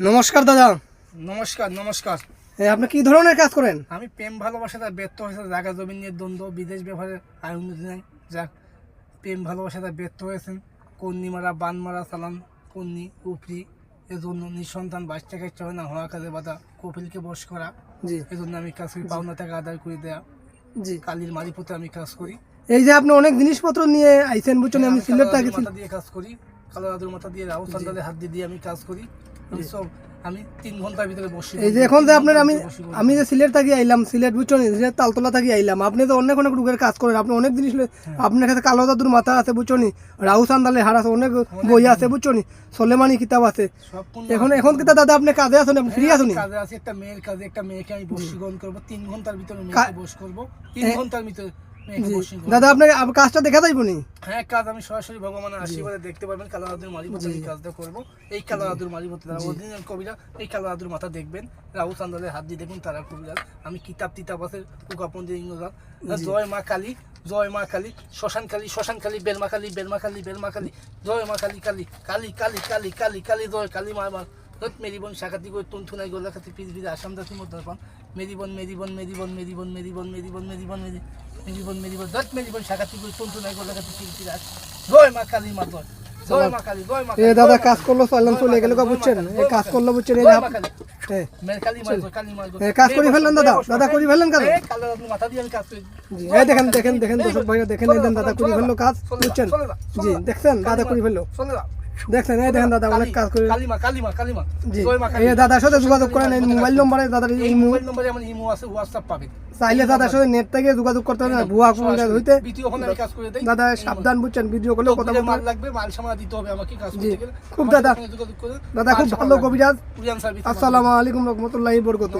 নমস্কার দাদা। নমস্কার নমস্কার। আপনি কি ধরনের কাজ করেন? আমি প্রেম ভালোবাসাটা ব্যর্থ হয়েছে জায়গা জমি নিয়ে দ্বন্দ্ব বিদেশ ব্যবহারে আয় উন্নতি নাই। যাক প্রেম ভালোবাসাটা ব্যর্থ হয়েছেন কন্নি মারা বান মারা চালান কন্নি উপরি এজন্য নিঃসন্তান বাচ্চা কাচ্চা হয় না হওয়া কাজে বাধা কপিলকে বস করা। জি। এজন্য আমি কাজ করি পাওনা টাকা আদায় করে দেয়া। জি। কালির মালিপথে আমি কাজ করি। এই যে আপনি অনেক জিনিসপত্র নিয়ে আইসেন বুঝছেন আমি আমি সিলেট থেকে দিয়ে কাজ করি। কালো দাদুর মাথা দিয়ে রাহুল সান্দালে হাত দিয়ে আমি কাজ করি। আমি তিন ঘণ্টার ভিতরে বসি। এই যে এখন যে আপনার আমি। আমি যে সিলেট থাকি আইলাম সিলেট বুঝছেন? সিলেট তালতলা থাকি আইলাম। আপনি তো অনেক অনেক রোগের কাজ করেন। আপনি অনেক জিনিস আপনার কাছে কালো দাদুর মাথা আছে বুঝছেন? রাহু সান্দালে হার আছে অনেক বই আছে বুঝছেন? সোলেমানি কিতাব আছে। এখন এখন কিতা দাদা আপনি কাজে আছেন? আপনি ফ্রি আছেন? কাজে আছে একটা মেয়ের কাজে একটা মেয়েকে আমি বশীকরণ করব। তিন ঘণ্টার ভিতরে মেয়েকে বস করব। তিন ঘণ্টার ভিতরে দাদা আপনাকে আপ- কাজটা দেখা যাইব নি হ্যাঁ কাজ আমি সরাসরি ভগবানের আশীর্বাদে দেখতে পারবেন কালো দাদুর মালিপথে আমি কাজটা করব এই কালো দাদুর মালিপথে তারা কবিরা এই কালো দাদুর মাথা দেখবেন রাহু চান্দালের হাত দিয়ে দেখুন তারা কবিরা আমি কিতাব তিতাব আছে উকাপন্দির ইংরেজার জয় মা কালী জয় মা কালী শ্মশান কালী শ্মশান কালী বেলমা কালী বেলমা কালী বেলমা কালী জয় মা কালী কালী কালী কালী কালী কালী কালী জয় কালী মা মা মেরিবন শাখাতি করে টুনটুনাই গোলা খাতি পৃথিবীতে আসাম দাসি মধ্যে পান মেরিবন মেরিবন মেরিবন মেরিবন মেরিবন মেরিবন মেরিবন মেরি মেরিবন মেরিবন দত মেরিবন শাখাতি করে টুনটুনাই গোলা খাতি পৃথিবীতে আস জয় মা কালী মা জয় জয় মা কালী জয় মা এ দাদা কাজ করল চললাম চলে গেল বুঝছেন? এই কাজ করল বুঝছেন? এই এ, এ, কাজ করে ফেললেন দাদা দাদা করে ফেললেন কাজ। এই দেখেন দেখেন দেখেন দর্শক ভাইরা দেখেন দাদা করে ফেলল কাজ বুঝছেন? জি দেখছেন দাদা করে ফেলল। দেখছেন এই দেখেন দাদা অনেক কাজ করে কালিমা কালিমা কালিমা। জি। জয় মা কালী এই দাদার সাথে যোগাযোগ করেন এই মোবাইল নম্বরে দাদার এই মোবাইল নম্বরে আমার ইমো আছে হোয়াটসঅ্যাপ পাবেন। চাইলে দাদার সাথে নেট থেকে যোগাযোগ করতে হবে না ভুয়া কোনো কাজ হইতে। কাজ করে দেই। দাদা সাবধান বুঝছেন ভিডিও করলেও কথা মাল লাগবে মাল সামানা দিতে হবে আমাকে কাজ করতে গেলে। খুব দাদা। দাদা খুব ভালো কবিরাজ। আসসালামু আলাইকুম রহমতুল্লাহি বরকত